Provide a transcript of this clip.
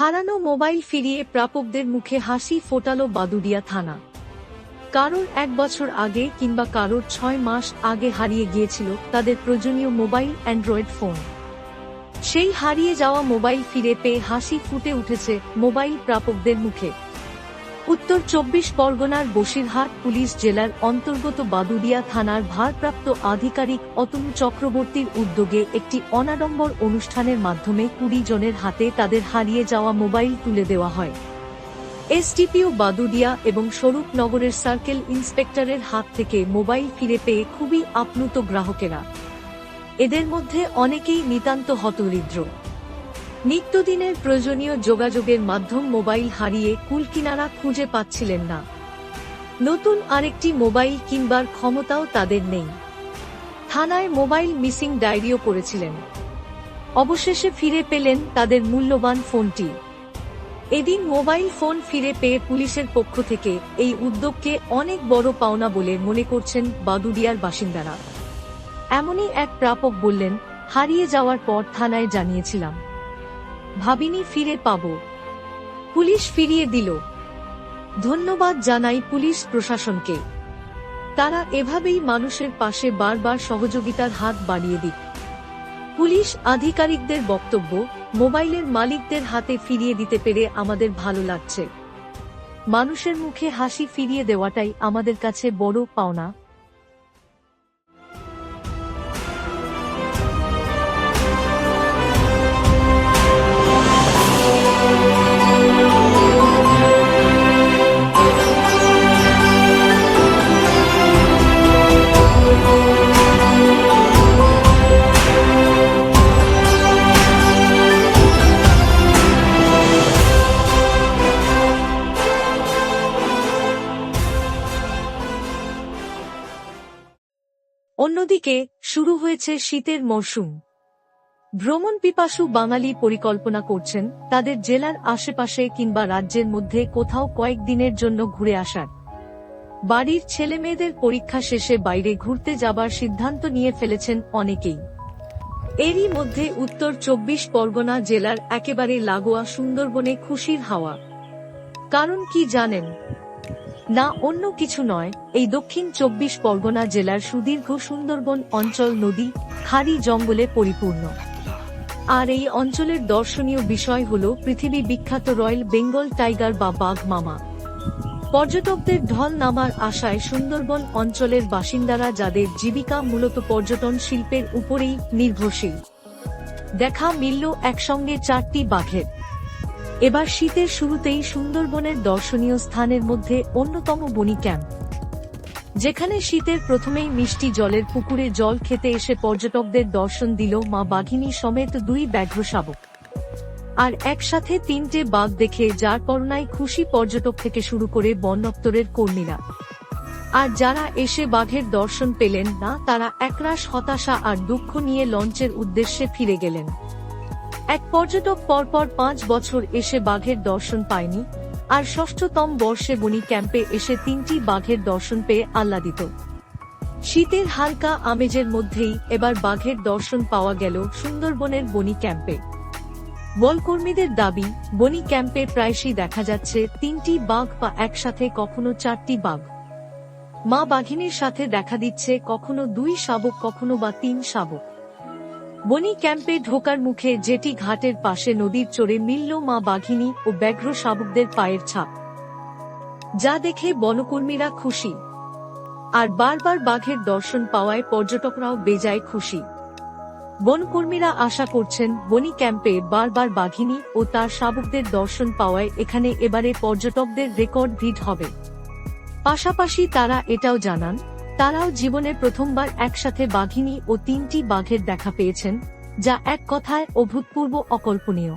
হারানো মোবাইল ফিরিয়ে প্রাপকদের মুখে হাসি ফোটালো বাদুড়িয়া থানা। কারোর এক বছর আগে কিংবা কারোর ছয় মাস আগে হারিয়ে গিয়েছিল তাদের প্রয়োজনীয় মোবাইল অ্যান্ড্রয়েড ফোন। সেই হারিয়ে যাওয়া মোবাইল ফিরে পেয়ে হাসি ফুটে উঠেছে মোবাইল প্রাপকদের মুখে। উত্তর চব্বিশ পরগনার বসিরহাট পুলিশ জেলার অন্তর্গত বাদুড়িয়া থানার ভারপ্রাপ্ত আধিকারিক অতুল চক্রবর্তীর উদ্যোগে একটি অনাডম্বর অনুষ্ঠানের মাধ্যমে কুড়ি জনের হাতে তাদের হারিয়ে যাওয়া মোবাইল তুলে দেওয়া হয়। এসডিপিও বাদুডিয়া এবং স্বরূপনগরের সার্কেল ইন্সপেক্টরের হাত থেকে মোবাইল ফিরে পেয়ে খুবই আপ্লুত গ্রাহকেরা। এদের মধ্যে অনেকেই নিতান্ত হতহৃদ্র নিত্যদিনের প্রয়োজনীয় যোগাযোগের মাধ্যম মোবাইল হারিয়ে কুলকিনারা খুঁজে পাচ্ছিলেন না। নতুন আরেকটি মোবাইল কিনবার ক্ষমতাও তাদের নেই। থানায় মোবাইল মিসিং ডায়েরিও করেছিলেন। অবশেষে ফিরে পেলেন তাদের মূল্যবান ফোনটি। এদিন মোবাইল ফোন ফিরে পেয়ে পুলিশের পক্ষ থেকে এই উদ্যোগকে অনেক বড় পাওনা বলে মনে করছেন বাদুডিয়ার বাসিন্দারা। এমনই এক প্রাপক বললেন, হারিয়ে যাওয়ার পর থানায় জানিয়েছিলাম। ভাবিনি ফিরে পাব। পুলিশ ফিরিয়ে দিল। ধন্যবাদ জানাই পুলিশ প্রশাসনকে। তারা এভাবেই মানুষের পাশে বারবার সহযোগিতার হাত বাড়িয়ে দিক। পুলিশ আধিকারিকদের বক্তব্য, মোবাইলের মালিকদের হাতে ফিরিয়ে দিতে পেরে আমাদের ভালো লাগছে। মানুষের মুখে হাসি ফিরিয়ে দেওয়াটাই আমাদের কাছে বড় পাওনা। অন্যদিকে, শুরু হয়েছে শীতের মরশুম। ভ্রমণ পিপাসু বাঙালি পরিকল্পনা করছেন তাদের জেলার আশেপাশে কিংবা রাজ্যের মধ্যে কোথাও কয়েকদিনের জন্য ঘুরে আসার। বাড়ির ছেলে মেয়েদের পরীক্ষা শেষে বাইরে ঘুরতে যাবার সিদ্ধান্ত নিয়ে ফেলেছেন অনেকেই। এরই মধ্যে উত্তর চব্বিশ পরগনা জেলার একেবারে লাগোয়া সুন্দরবনে খুশির হাওয়া। কারণ কি জানেন না অন্য কিছু নয়, এই দক্ষিণ চব্বিশ পরগনা জেলার সুদীর্ঘ সুন্দরবন অঞ্চল নদী, খাড়ি জঙ্গলে পরিপূর্ণ। আর এই অঞ্চলের দর্শনীয় বিষয় হল পৃথিবী বিখ্যাত রয়্যাল বেঙ্গল টাইগার বা বাঘ মামা। পর্যটকদের ঢল নামার আশায় সুন্দরবন অঞ্চলের বাসিন্দারা যাদের জীবিকা মূলত পর্যটন শিল্পের উপরেই নির্ভরশীল। দেখা মিলল একসঙ্গে চারটি বাঘের। এবার শীতের শুরুতেই সুন্দরবনের দর্শনীয় স্থানের মধ্যে অন্যতম বনি ক্যাম্প। যেখানে শীতের প্রথমেই মিষ্টি জলের পুকুরে জল খেতে এসে পর্যটকদের দর্শন দিল মা বাঘিনী সমেত দুই ব্যাঘ্র শাবক। আর একসাথে তিনটে বাঘ দেখে যার করোনায় খুশি পর্যটক থেকে শুরু করে বন দপ্তরের কর্মীরা। আর যারা এসে বাঘের দর্শন পেলেন না, তারা একরাশ হতাশা আর দুঃখ নিয়ে লঞ্চের উদ্দেশ্যে ফিরে গেলেন। এক পর্যটক পরপর পাঁচ বছর এসে বাঘের দর্শন পায়নি, আর ষষ্ঠতম বর্ষে বনি ক্যাম্পে এসে তিনটি বাঘের দর্শন পেয়ে আহ্লাদিত। শীতের হালকা আমেজের মধ্যেই এবার বাঘের দর্শন পাওয়া গেল সুন্দরবনের বনি ক্যাম্পে। বলকর্মীদের দাবি, বনি ক্যাম্পে প্রায়শই দেখা যাচ্ছে তিনটি বাঘ বা একসাথে কখনো চারটি বাঘ। মা বাঘিনীর সাথে দেখা দিচ্ছে কখনো দুই শাবক, কখনো বা তিন শাবক। বনি ক্যাম্পে ঢোকার মুখে জেটি ঘাটের পাশে নদীর চড়ে মিলল মা বাঘিনী ও ব্যাঘ্র শাবকদের পায়ের ছাপ। যা দেখে বনকর্মীরা খুশি। আর বারবার বাঘের দর্শন পাওয়ায় পর্যটকরাও বেজায় খুশি। বনকর্মীরা আশা করছেন, বনি ক্যাম্পে বারবার বাঘিনী ও তার শাবকদের দর্শন পাওয়ায় এখানে এবারে পর্যটকদের রেকর্ড ভিড় হবে। পাশাপাশি তারা এটাও জানান তারাও জীবনের প্রথমবার একসাথে বাঘিনী ও তিনটি বাঘের দেখা পেয়েছেন, যা এক কথায় অভূতপূর্ব অকল্পনীয়।